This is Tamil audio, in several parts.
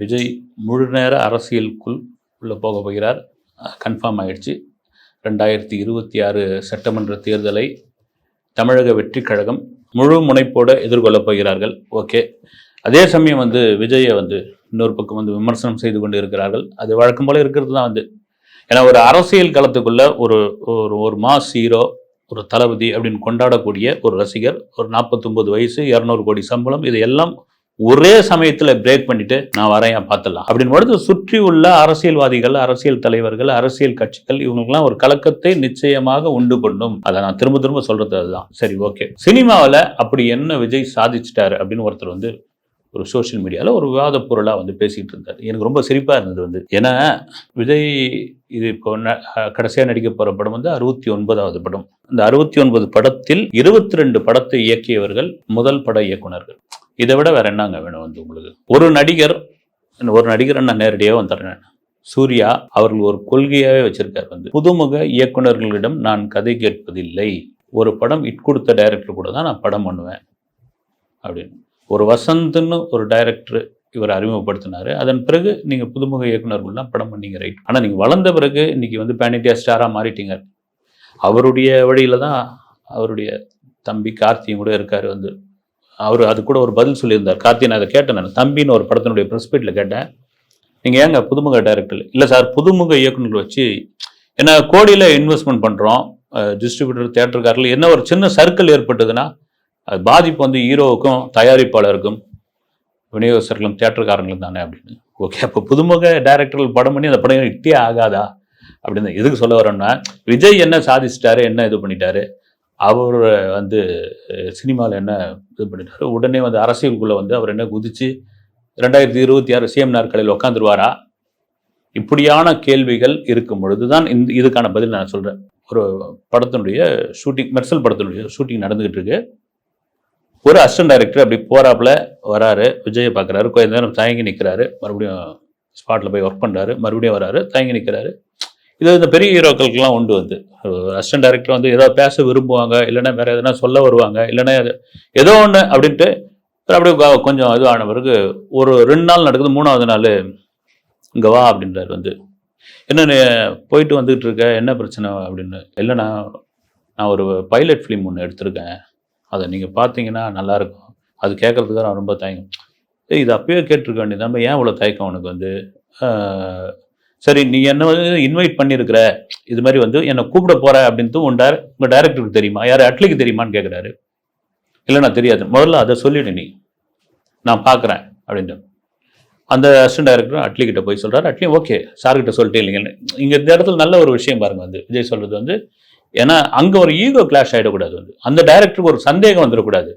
விஜய் முழு நேர அரசியலுக்குள் உள்ளே போக போகிறார். கன்ஃபார்ம் ஆயிடுச்சு. ரெண்டாயிரத்தி இருபத்தி ஆறு சட்டமன்ற தேர்தலை தமிழக வெற்றி கழகம் முழு முனைப்போடு எதிர்கொள்ளப் போகிறார்கள். ஓகே. அதே சமயம் வந்து விஜயை வந்து இன்னொரு பக்கம் வந்து விமர்சனம் செய்து கொண்டு இருக்கிறார்கள். அது வழக்கம் போல இருக்கிறது தான் வந்து. ஏன்னா ஒரு அரசியல் களத்துக்குள்ள ஒரு ஒரு ஒரு மாஸ் ஹீரோ ஒரு தளபதி அப்படின்னு கொண்டாடக்கூடிய ஒரு ரசிகர் ஒரு 49 வயசு இரநூறு கோடி சம்பளம் இது எல்லாம் ஒரே சமயத்தில் பிரேக் பண்ணிட்டு நான் வரேன் பார்த்துடலாம் அப்படின்னு பொழுது சுற்றி உள்ள அரசியல்வாதிகள் அரசியல் தலைவர்கள் அரசியல் கட்சிகள் இவங்களுக்குலாம் ஒரு கலக்கத்தை நிச்சயமாக உண்டு பண்ணும். அதை நான் திரும்ப திரும்ப சொல்றது அதுதான். சரி ஓகே. சினிமாவில் அப்படி என்ன விஜய் சாதிச்சிட்டாரு அப்படின்னு ஒருத்தர் வந்து ஒரு சோஷியல் மீடியாவில் ஒரு விவாத பொருளாக வந்து பேசிகிட்டு இருந்தார். எனக்கு ரொம்ப சிரிப்பாக இருந்தது வந்து. ஏன்னா விஜய் இது இப்போ கடைசியாக நடிக்க போகிற படம் வந்து அறுபத்தி ஒன்பதாவது படம். இந்த அறுபத்தி ஒன்பது படத்தில் இருபத்தி ரெண்டு படத்தை இயக்கியவர்கள் முதல் பட இயக்குனர்கள். இதை விட வேற என்னங்க வேணும் வந்து உங்களுக்கு? ஒரு நடிகர் ஒரு நடிகர் நான் நேரடியாக வந்துடுறேன் சூர்யா அவர்கள் ஒரு கொள்கையாகவே வச்சிருக்காரு வந்து. புதுமுக இயக்குனர்களிடம் நான் கதை கேட்பதில்லை. ஒரு படம் இட் கொடுத்த டைரக்டர் கூட தான் நான் படம் பண்ணுவேன். அப்படின்னு. ஒரு வசந்த்னு ஒரு டைரக்டர் இவர் அறிமுகப்படுத்தினார். அதன் பிறகு நீங்கள் புதுமுக இயக்குநர்கள்லாம் படம் பண்ணீங்க ரைட் ஆனால் நீங்கள் வளர்ந்த பிறகு இன்றைக்கி வந்து பேனிட்டியா ஸ்டாராக மாறிட்டீங்க. அவருடைய வழியில் தான் அவருடைய தம்பி கார்த்தியும் கூட இருக்கார் வந்து. அவர் அது கூட ஒரு பதில் சொல்லியிருந்தார். கார்த்தி நான் அதை கேட்டேன் நான். தம்பின்னு ஒரு படத்தினுடைய ப்ரெஸ் மீட்டில் கேட்டேன். நீங்கள் ஏங்க புதுமுக டைரக்டர் இல்லை சார் புதுமுக இயக்குநர்கள் வச்சு ஏன்னா கோடியில் இன்வெஸ்ட்மெண்ட் பண்ணுறோம் டிஸ்ட்ரிபியூட்டர் தேட்டருக்காரில் என்ன ஒரு சின்ன சர்க்கிள் ஏற்பட்டதுன்னா அது பாதிப்பு வந்து ஹீரோவுக்கும் தயாரிப்பாளருக்கும் விநியோகஸ்தர்களும் தேட்டருக்காரங்களும் தானே அப்படின்னு. ஓகே அப்போ புதுமுக டைரக்டர்கள் படம் பண்ணி அந்த படம் இட்டே ஆகாதா? அப்படின்னு எதுக்கு சொல்ல வரோம்னா விஜய் என்ன சாதிச்சிட்டாரு என்ன இது பண்ணிட்டாரு? அவர் வந்து சினிமாவில் என்ன இது பண்ணிட்டாரு? உடனே வந்து அரசியலுக்குள்ளே வந்து அவர் என்ன குதிச்சு ரெண்டாயிரத்தி இருபத்தி ஆறு சிஎம் நாற்காலியில் உட்காந்துருவாரா இப்படியான கேள்விகள் இருக்கும் பொழுது தான் இந்த இதுக்கான பதில் நான் சொல்கிறேன் ஒரு படத்தினுடைய ஷூட்டிங் மெர்சல் படத்தினுடைய ஷூட்டிங் நடந்துகிட்டு இருக்கு. ஒரு அசிஸ்டன்ட் டைரக்டர் அப்படி போகிறாப்புல வராரு விஜயை பார்க்குறாரு கொஞ்ச நேரம் தயங்கி நிற்கிறாரு மறுபடியும் ஸ்பாட்டில் போய் ஒர்க் பண்ணுறாரு மறுபடியும் வராரு தயங்கி நிற்கிறாரு இது இந்த பெரிய ஹீரோக்களுக்கெல்லாம் உண்டு வந்து. அசிஸ்டன்ட் டைரக்டர் வந்து ஏதோ பேச விரும்புவாங்க இல்லைன்னா வேற எதனா சொல்ல வருவாங்க இல்லைன்னா ஏதோ ஒன்று அப்படின்ட்டு அப்படியே கொஞ்சம் இதுவான பிறகு ஒரு ரெண்டு நாள் நடக்குது மூணாவது நாள் இங்கே வா அப்படின்றாரு வந்து. என்ன போயிட்டு வந்துகிட்டு இருக்க என்ன பிரச்சனை அப்படின்னு. இல்லைன்னா நான் ஒரு பைலட் ஃபிலிம் ஒன்று எடுத்திருக்கேன். அதை நீங்கள் பார்த்தீங்கன்னா நல்லாயிருக்கும். அது கேட்குறதுக்கு நான் ரொம்ப தயங்கம். ஏய் இது அப்பயே கேட்டிருக்க வேண்டியது நம்ம ஏன் இவ்வளோ தயக்கம் உனக்கு வந்து? சரி நீ என்ன இன்வைட் பண்ணியிருக்கிற இது மாதிரி வந்து என்னை கூப்பிட போற அப்படின்ட்டு உன் டேர உங்கள் டைரக்டருக்கு தெரியுமா? யார் அட்லிக்கு தெரியுமான்னு கேட்குறாரு இல்லை நான் தெரியாது. முதல்ல அதை சொல்லிடு நீ. நான் பார்க்குறேன் அப்படின்ட்டு. அந்த அசிஸ்டன்ட் டைரக்டர் அட்லிக்கிட்ட போய் சொல்கிறார் அட்லி ஓகே சார்கிட்ட சொல்லிட்டே இல்லைங்க. இங்கே இந்த இடத்துல நல்ல ஒரு விஷயம் பாருங்க வந்து. விஜய் சொல்கிறது வந்து ஏன்னா அங்கே ஒரு ஈகோ கிளாஷ் ஆகிடக்கூடாது வந்து. அந்த டைரக்டருக்கு ஒரு சந்தேகம் வந்துடக்கூடாது.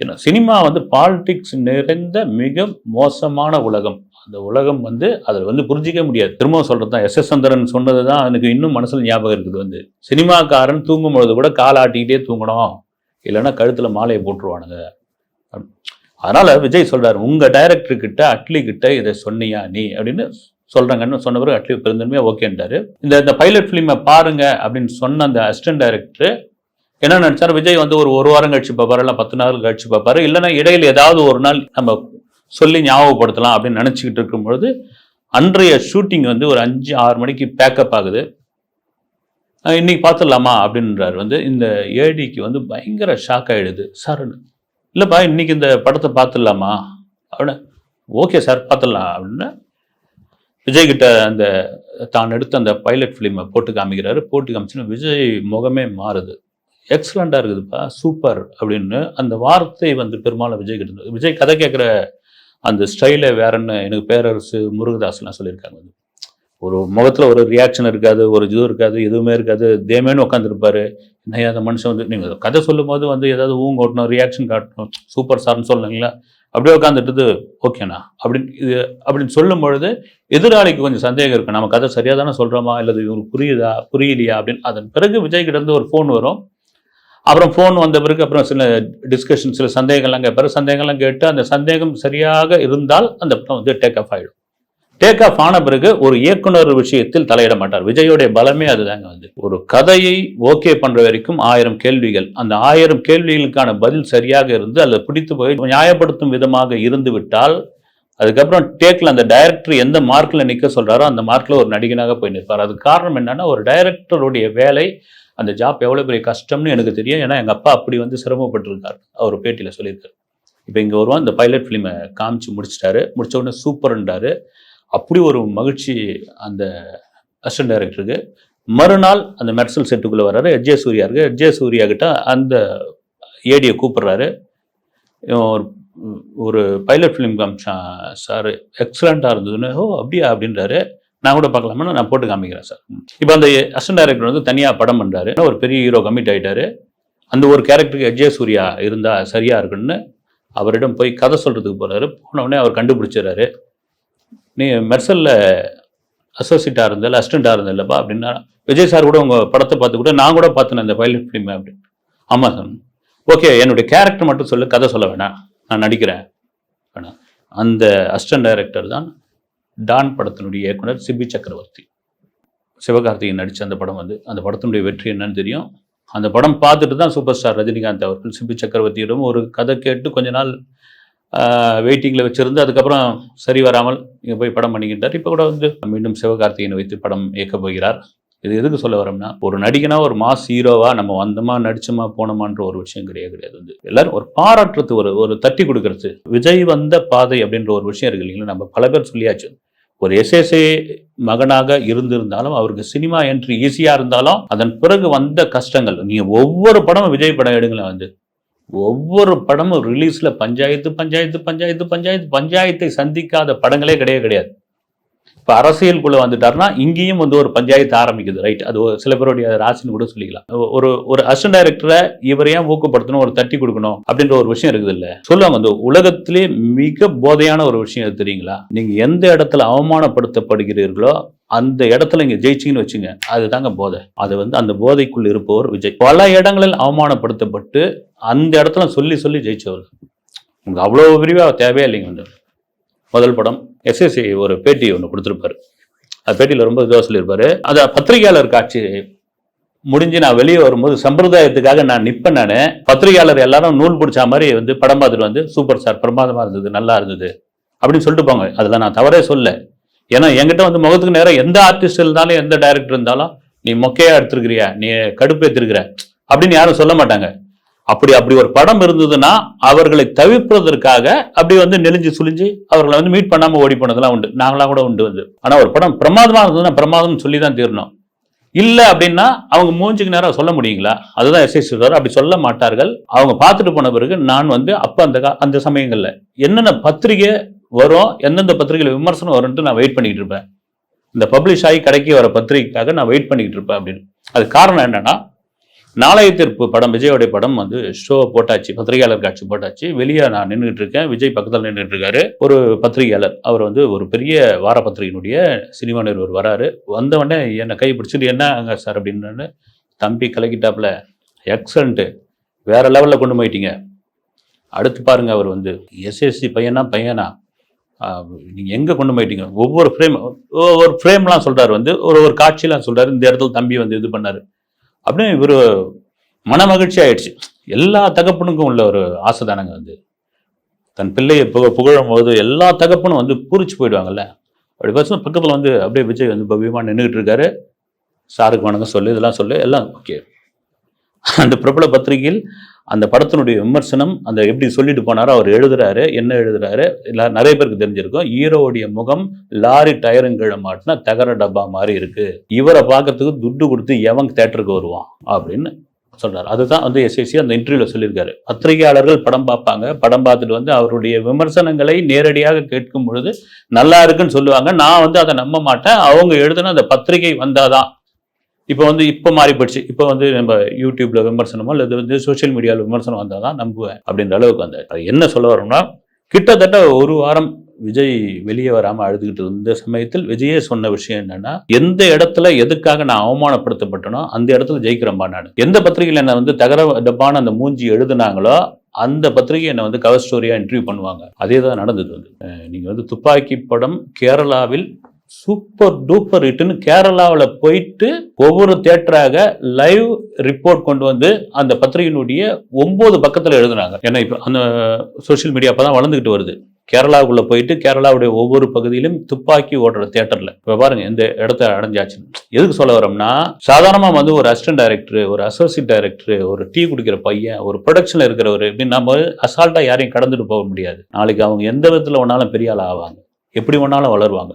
ஏன்னா சினிமா வந்து பாலிடிக்ஸ் நிறைந்த மிக மோசமான உலகம். அந்த உலகம் வந்து அதில் வந்து புரிஞ்சிக்க முடியாது. திரும்பவும் சொல்கிறது தான் எஸ். எஸ். சந்திரன் சொன்னது தான் எனக்கு இன்னும் மனசில் ஞாபகம் இருக்குது வந்து. சினிமாக்காரன் தூங்கும் பொழுது கூட கால் ஆட்டிக்கிட்டே தூங்கணும். இல்லைன்னா கழுத்தில் மாலையை போட்டுருவானுங்க. அதனால் விஜய் சொல்கிறார் உங்கள் டைரக்டர் கிட்ட அட்லி கிட்ட இதை சொன்னியா நீ? அப்படின்னு சொல்கிறாங்கன்னு சொன்ன பிறகு அட்லி பெருந்தன்மையாக ஓகேன்ட்டாரு. இந்த இந்த பைலட் ஃபிலிமை பாருங்க அப்படின்னு சொன்ன அந்த அசிஸ்டன்ட் டைரக்டர் என்ன நினச்சாரு? விஜய் வந்து ஒரு ஒரு வாரம் கழிச்சு பார்ப்பாரு இல்லை பத்து நாள் கழிச்சு பார்ப்பாரு. இல்லைன்னா இடையில ஏதாவது ஒரு நாள் நம்ம சொல்லி ஞாபகப்படுத்தலாம் அப்படின்னு நினச்சிக்கிட்டு இருக்கும் பொழுது அன்றைய ஷூட்டிங் வந்து ஒரு அஞ்சு ஆறு மணிக்கு பேக்கப் ஆகுது. இன்றைக்கி இன்னைக்கு பார்த்துடலாமா அப்படின்றாரு. வந்து இந்த ஏடிக்கு வந்து பயங்கர ஷாக் ஆகிடுது சார் இல்லைப்பா இன்னைக்கு இந்த படத்தை பார்த்துடலாமா? அப்படின்னு ஓகே சார் பார்த்துடலாம். அப்படின்னு விஜய்கிட்ட அந்த தான் எடுத்த அந்த பைலட் ஃபிலிமை போட்டு காமிக்கிறாரு. போட்டு காமிச்சுன்னா விஜய் முகமே மாறுது. எக்ஸலண்டாக இருக்குதுப்பா சூப்பர் அப்படின்னு அந்த வார்த்தை வந்து பெரும்பாலும் விஜய் கிட்ட விஜய் கதை கேட்குற அந்த ஸ்டைலை வேறன்னு எனக்கு பேரரசு முருகதாஸ்லாம் சொல்லியிருக்காங்க. ஒரு முகத்தில் ஒரு ரியாக்ஷன் இருக்காது ஒரு இது இருக்காது எதுவுமே இருக்காது. தேமேன்னு உட்காந்துருப்பாரு என்னையா அந்த மனுஷன் வந்து நீங்கள் கதை சொல்லும் போது வந்து ஏதாவது ஊங்க ஓட்டணும் ரியாக்ஷன் காட்டணும் சூப்பர் சார்னு சொல்லுங்களா? அப்படியே உட்காந்துட்டு ஓகேண்ணா அப்படின்னு இது அப்படின்னு சொல்லும் பொழுது எதிராளிக்கு கொஞ்சம் சந்தேகம் இருக்கும் நம்ம கதை சரியாக தானே சொல்கிறோமா இல்லை இவங்களுக்கு புரியுதா? புரியலையா? அப்படின்னு. அதன் பிறகு விஜய் கிட்ட இருந்து ஒரு ஃபோன் வரும். அப்புறம் ஃபோன் வந்த பிறகு அப்புறம் சில டிஸ்கஷன் சில சந்தேகங்கள்லாம் கேட்பாரு சந்தேகம்லாம் கேட்டு அந்த சந்தேகம் சரியாக இருந்தால் அந்த படம் வந்து டேக் ஆஃப் ஆகிடும் டேக் ஆஃப் ஆன பிறகு ஒரு இயக்குனர் விஷயத்தில் தலையிட மாட்டார். விஜயோடைய பலமே அதுதாங்க வந்து. ஒரு கதையை ஓகே பண்ற வரைக்கும் ஆயிரம் கேள்விகள். அந்த ஆயிரம் கேள்விகளுக்கான பதில் சரியாக இருந்து அதில் பிடித்து போய் நியாயப்படுத்தும் விதமாக இருந்து விட்டால் அதுக்கப்புறம் டேக்கில் அந்த டைரக்டர் எந்த மார்க்கில் நிற்க சொல்கிறாரோ அந்த மார்க்கில் ஒரு நடிகனாக போய் நிற்பார். அது காரணம் என்னன்னா ஒரு டைரக்டருடைய வேலை அந்த ஜாப் எவ்வளோ பெரிய கஷ்டம்னு எனக்கு தெரியும். ஏன்னா எங்கள் அப்பா அப்படி வந்து சிரமப்பட்டிருக்காரு. அவர் பேட்டியில் சொல்லியிருக்காரு. இப்போ இங்கே வருவான் இந்த பைலட் ஃபிலிமை காமிச்சு முடிச்சிட்டாரு. முடிச்ச உடனே சூப்பர்ன்றாரு அப்படி ஒரு மகிழ்ச்சி அந்த அசிஸ்டன்ட் டைரக்டருக்கு மறுநாள் அந்த மெர்சல் செட்டுக்குள்ளே வர்றாரு. எஜ்ஜே சூர்யா இருக்கு. எஜ்ஜே சூர்யா கிட்ட அந்த ஏடியை கூப்பிடுறாரு. ஒரு ஒரு பைலட் ஃபிலிம் காமிச்சான். சார் எக்ஸலண்ட்டாக இருந்ததுன்னு. ஓ அப்படியா? அப்படின்றாரு. நான் கூட பார்க்கலாமான்னு நான் போட்டு காமிக்கிறேன் சார் இப்போ அந்த அசன் டைரக்டர் வந்து தனியாக படம் பண்ணுறாரு ஒரு பெரிய ஹீரோ கமிட் ஆகிட்டாரு அந்த ஒரு கேரக்டருக்கு அஜய் சூர்யா இருந்தால் சரியாக இருக்குன்னு அவரிடம் போய் கதை சொல்கிறதுக்கு போகிறாரு போனவுடனே அவர் கண்டுபிடிச்சிடுறாரு. நீ மெர்சலில் அசோசியேட்டாக இருந்தால் அசிஸ்டண்ட்டாக இருந்தல்லப்பா அப்படின்னா விஜய் சார் கூட உங்கள் படத்தை பார்த்து கூட நான் கூட பார்த்தேன் அந்த பைலட் ஃபிலிம் அப்படின்னு. ஆமாம் சார் ஓகே என்னுடைய கேரக்டர் மட்டும் சொல்லு கதை சொல்ல வேணாம். நான் நடிக்கிறேன். வேணாம். அந்த அசிஸ்டன்ட் டைரக்டர் தான் டான் படத்தினுடைய இயக்குனர் சிபி சக்கரவர்த்தி. சிவகார்த்திகேயன் நடித்த அந்த படம் வந்து அந்த படத்தினுடைய வெற்றி என்னன்னு தெரியும். அந்த படம் பார்த்துட்டு தான் சூப்பர் ஸ்டார் ரஜினிகாந்த் அவர்கள் சிபி சக்கரவர்த்தியிடம் ஒரு கதை கேட்டு கொஞ்ச நாள் வெயிட்டிங்கில் வச்சுருந்து அதுக்கப்புறம் சரி வராமல் இங்கே போய் படம் பண்ணிக்கிட்டார். இப்போ கூட வந்து மீண்டும் சிவகார்த்திகேயனை வைத்து படம் இயக்கப் போகிறார். இது எதுக்கு சொல்ல வரோம்னா ஒரு நடிகனா ஒரு மாஸ் ஹீரோவா நம்ம வந்தோமா நடிச்சோமா போனோமான்ற ஒரு விஷயம் கிடையாது கிடையாது. வந்து எல்லாரும் ஒரு பாராட்டுறது ஒரு ஒரு தட்டி கொடுக்கறது. விஜய் வந்த பாதை அப்படின்ற ஒரு விஷயம் இருக்கு இல்லைங்களா? நம்ம பல பேர் சொல்லியாச்சு. ஒரு எஸ்எஸ்ஏ மகனாக இருந்திருந்தாலும் அவருக்கு சினிமா என்ட்ரி ஈஸியாக இருந்தாலும் அதன் பிறகு வந்த கஷ்டங்கள். நீங்கள் ஒவ்வொரு படமும் விஜய் படம் எடுங்களேன் வந்து. ஒவ்வொரு படமும் ரிலீஸில் பஞ்சாயத்து பஞ்சாயத்து பஞ்சாயத்து பஞ்சாயத்து பஞ்சாயத்தை சந்திக்காத படங்களே கிடையவே கிடையாது. இப்போ அரசியலுக்குள்ளே வந்துட்டாருன்னா இங்கேயும் வந்து ஒரு பஞ்சாயத்து ஆரம்பிக்குது ரைட் அது ஒரு சில பேருடைய ராசின்னு கூட சொல்லிக்கலாம். ஒரு ஒரு அசிஸ்டன்ட் டைரக்டரை இவர் ஏன் ஊக்கப்படுத்தணும் ஒரு தட்டி கொடுக்கணும் அப்படின்ற ஒரு விஷயம் இருக்குது இல்லை? சொல்லுவாங்க அந்த உலகத்திலே மிக போதையான ஒரு விஷயம் தெரியுங்களா? நீங்கள் எந்த இடத்துல அவமானப்படுத்தப்படுகிறீர்களோ அந்த இடத்துல இங்க ஜெயிச்சிங்கன்னு வச்சுங்க அதுதாங்க போதை. அது வந்து அந்த போதைக்குள் இருப்பவர் விஜய். பல இடங்களில் அவமானப்படுத்தப்பட்டு அந்த இடத்துல சொல்லி சொல்லி ஜெயிச்சவர். உங்களுக்கு அவ்வளோ விரிவாக தேவையே இல்லைங்க வந்து முதல் படம் எஸ்எஸ்சி ஒரு பேட்டி ஒன்று கொடுத்துருப்பாரு. அந்த பேட்டியில் ரொம்ப இதுவாக சொல்லியிருப்பாரு. அந்த பத்திரிகையாளர் காட்சி முடிஞ்சு நான் வெளியே வரும்போது சம்பிரதாயத்துக்காக நான் நிற்பேன் நான். பத்திரிகையாளர் எல்லாரும் நூல் பிடிச்ச மாதிரி வந்து படம் பார்த்துட்டு வந்து சூப்பர் சார் பிரமாதமாக இருந்தது நல்லா இருந்தது. அப்படின்னு சொல்லிட்டு போங்க. அதில் நான் தவறே சொல்ல. ஏன்னா என்கிட்ட வந்து முகத்துக்கு நேரம் எந்த ஆர்டிஸ்ட் இருந்தாலும் எந்த டைரக்டர் இருந்தாலும் நீ மொக்கையாக எடுத்திருக்கிறியா? நீ கடுப்பு எடுத்துருக்கிற அப்படின்னு யாரும் சொல்ல மாட்டாங்க. அப்படி அப்படி ஒரு படம் இருந்ததுன்னா அவர்களை தவிர்ப்பதற்காக அப்படி வந்து நெலிஞ்சு சுழிஞ்சு அவர்களை வந்து மீட் பண்ணாம ஓடி போனதெல்லாம் உண்டு. நாங்களாம் கூட உண்டு வந்து. ஆனா ஒரு படம் பிரமாதமா இருந்ததுன்னா பிரமாதம் சொல்லி தான் தீரணும். இல்லை அப்படின்னா அவங்க மூஞ்சுக்கு நேரம் சொல்ல முடியுங்களா? அதுதான் எஸ். சொல்றாரு அப்படி சொல்ல மாட்டார்கள். அவங்க பார்த்துட்டு போன பிறகு நான் வந்து அப்போ அந்த கா- அந்த சமயங்களில் என்னென்ன பத்திரிகை வரும் எந்தெந்த பத்திரிகையில் விமர்சனம் வரும்ட்டு நான் வெயிட் பண்ணிக்கிட்டு இருப்பேன். இந்த பப்ளிஷ் ஆகி கடைக்கு வர பத்திரிகைக்காக நான் வெயிட் பண்ணிக்கிட்டு இருப்பேன் அப்படின்னு. அது காரணம் என்னன்னா நாளைய தீர்ப்பு படம் விஜயோடைய படம் வந்து ஷோ போட்டாச்சு பத்திரிகையாளர் காட்சி போட்டாச்சு. வெளியே நான் நின்றுட்டு இருக்கேன் விஜய் பக்கத்தில் நின்றுட்டு இருக்காரு ஒரு பத்திரிகையாளர் அவர் வந்து ஒரு பெரிய வார பத்திரிகையினுடைய சினிமா நிறுவர் வராரு. வந்தவொடனே என்னை கை பிடிச்சிட்டு என்ன அங்கே சார்? அப்படின்னு தம்பி கலக்கிட்டாப்புல எக்ஸலண்ட்டு வேற லெவலில் கொண்டு போயிட்டீங்க. அடுத்து பாருங்க அவர் வந்து எஸ்எஸ்சி பையனா பையனா? நீங்கள் எங்கே கொண்டு போயிட்டீங்க? ஒவ்வொரு ஃப்ரேம் ஒவ்வொரு ஃப்ரேம்லாம் சொல்கிறார் வந்து ஒரு ஒரு காட்சியெலாம் சொல்கிறார் இந்த இடத்துல தம்பி வந்து இது பண்ணார். அப்படின்னு இவர் மன மகிழ்ச்சி ஆயிடுச்சு. எல்லா தகப்பனுக்கும் உள்ள ஒரு ஆசை தானங்க வந்து தன் பிள்ளையை புக புகழும் போது எல்லா தகப்பனும் வந்து பூரிச்சு போயிடுவாங்கல்ல. அப்படி பசங்க பக்கத்தில் வந்து அப்படியே விஜய் வந்து பவ்யமாக நின்றுட்டு இருக்காரு. சாருக்கு வணக்கம் சொல்லு இதெல்லாம் சொல்லு எல்லாம் ஓகே அந்த பிரபல பத்திரிகையில் அந்த படத்தினுடைய விமர்சனம் அந்த எப்படி சொல்லிட்டு போனாரோ அவர் எழுதுறாரு என்ன எழுதுறாரு இல்ல நிறைய பேருக்கு தெரிஞ்சிருக்கும். ஹீரோவுடைய முகம் லாரி டயருங்கிழ மாட்டினா தகர டப்பா மாதிரி இருக்கு. இவரை பார்க்கறதுக்கு துட்டு கொடுத்து எவன் தேட்டருக்கு வருவான் அப்படின்னு சொல்றாரு. அதுதான் வந்து எஸ்எஸ்சி அந்த இன்டர்வியூல சொல்லியிருக்காரு. பத்திரிகையாளர்கள் படம் பார்ப்பாங்க. படம் பார்த்துட்டு வந்து அவருடைய விமர்சனங்களை நேரடியாக கேட்கும் பொழுது நல்லா இருக்குன்னு சொல்லுவாங்க. நான் வந்து அதை நம்ப மாட்டேன். அவங்க எழுதுன அந்த பத்திரிகை வந்தாதான் இப்போ வந்து இப்போ மாறி போயிடுச்சு. இப்போ வந்து நம்ம யூடியூப்ல விமர்சனமோ அல்லது வந்து சோஷியல் மீடியாவில் விமர்சனம் வந்தால் தான் நம்புவேன் அப்படின்ற அளவுக்கு வந்தார். அது என்ன சொல்ல வரோம்னா கிட்டத்தட்ட ஒரு வாரம் விஜய் வெளியே வராமல் அழுதுகிட்டு இருந்த சமயத்தில் விஜயே சொன்ன விஷயம் என்னன்னா எந்த இடத்துல எதுக்காக நான் அவமானப்படுத்தப்பட்டனோ அந்த இடத்துல ஜெயிக்கிறேன்பா நான். எந்த பத்திரிகையில் என்னை வந்து தகர டப்பான அந்த மூஞ்சி எழுதுனாங்களோ அந்த பத்திரிகை என்னை வந்து கவர் ஸ்டோரியாக இன்டர்வியூ பண்ணுவாங்க. அதே தான் நடந்தது வந்து. நீங்கள் வந்து துப்பாக்கி படம் கேரளாவில் சூப்பர் டூப்பர் ஹிட்னு கேரளாவில் போயிட்டு ஒவ்வொரு தேட்டராக லைவ் ரிப்போர்ட் கொண்டு வந்து அந்த பத்திரிகையினுடைய ஒன்பது பக்கத்தில் எழுதுனாங்க. ஏன்னா இப்போ அந்த சோஷியல் மீடியா அப்போ தான் வளர்ந்துக்கிட்டு வருது. கேரளாவுக்குள்ளே போயிட்டு கேரளாவுடைய ஒவ்வொரு பகுதியிலும் துப்பாக்கி ஓடுற தேட்டரில் இப்போ பாருங்கள் இந்த இடத்த அடைஞ்சாச்சு. எதுக்கு சொல்ல வரோம்னா சாதாரணமாக வந்து ஒரு அசிஸ்டன்ட் டைரக்டர் ஒரு அசோசியேட் டைரக்டர் ஒரு டீ குடிக்கிற பையன் ஒரு ப்ரொடக்ஷனில் இருக்கிறவர் இப்படின்னு நம்ம அசால்ட்டாக யாரையும் கடந்துட்டு போக முடியாது. நாளைக்கு அவங்க எந்த விதத்தில் வேணாலும் பெரிய ஆள் ஆவாங்க. எப்படி வேணாலும் வளருவாங்க.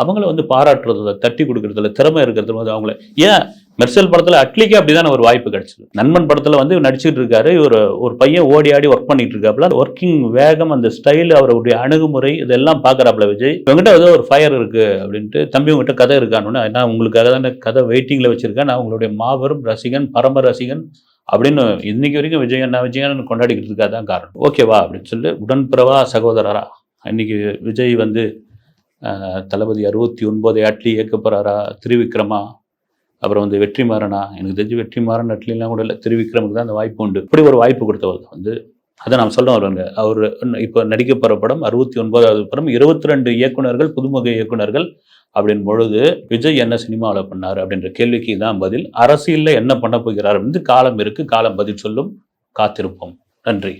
அவங்கள வந்து பாராட்டுறதுல தட்டி கொடுக்கறதுல திறமை இருக்கிறதுல வந்து அவங்கள ஏன்? மெர்சல் படத்தில் அட்லிக்கு அப்படிதான் ஒரு வாய்ப்பு கிடைச்சது. நண்பன் படத்தில் வந்து நடிச்சுட்டு இருக்காரு ஒரு ஒரு பையன் ஓடி ஆடி ஒர்க் பண்ணிட்டு இருக்காப்புல ஒர்க்கிங் வேகம் அந்த ஸ்டைல் அவருடைய அணுகுமுறை இதெல்லாம் பாக்குறாப்புல விஜய். இவங்ககிட்ட ஏதோ ஒரு ஃபயர் இருக்கு அப்படின்ட்டு தம்பி உங்ககிட்ட கதை இருக்கான்னு நான் உங்களுக்காக தானே கதை வெயிட்டிங்கில் வச்சிருக்கேன் நான் உங்களுடைய மாபெரும் ரசிகன் பரம ரசிகன் அப்படின்னு இன்னைக்கு வரைக்கும் விஜய் நான் விஜயன் கொண்டாடிக்கிறதுக்காக தான் காரணம். ஓகேவா அப்படின்னு சொல்லி உடன்பிறவா சகோதரரா இன்னைக்கு விஜய் வந்து தளபதி அறுபத்தி ஒன்பது அட்லி இயக்க திருவிக்ரமா அப்புறம் வந்து வெற்றிமாறனா? எனக்கு தெரிஞ்சு வெற்றிமாறன் அட்லிலாம் கூட இல்லை திருவிக்ரமுக்கு தான் அந்த வாய்ப்பு உண்டு. இப்படி ஒரு வாய்ப்பு கொடுத்தவர் வந்து அதை நான் சொல்ல வருவாங்க அவர் இப்போ நடிக்க போகிற படம் அறுபத்தி ஒன்பதாவது படம் இருபத்தி ரெண்டு இயக்குனர்கள் புதுமுக இயக்குனர்கள் அப்படின் பொழுது விஜய் என்ன சினிமாவில் பண்ணார் அப்படின்ற கேள்விக்கு தான் பதில். அரசியலில் என்ன பண்ண போகிறார்? அப்படின்னு காலம் இருக்குது காலம் பதில் சொல்லும். காத்திருப்போம். நன்றி.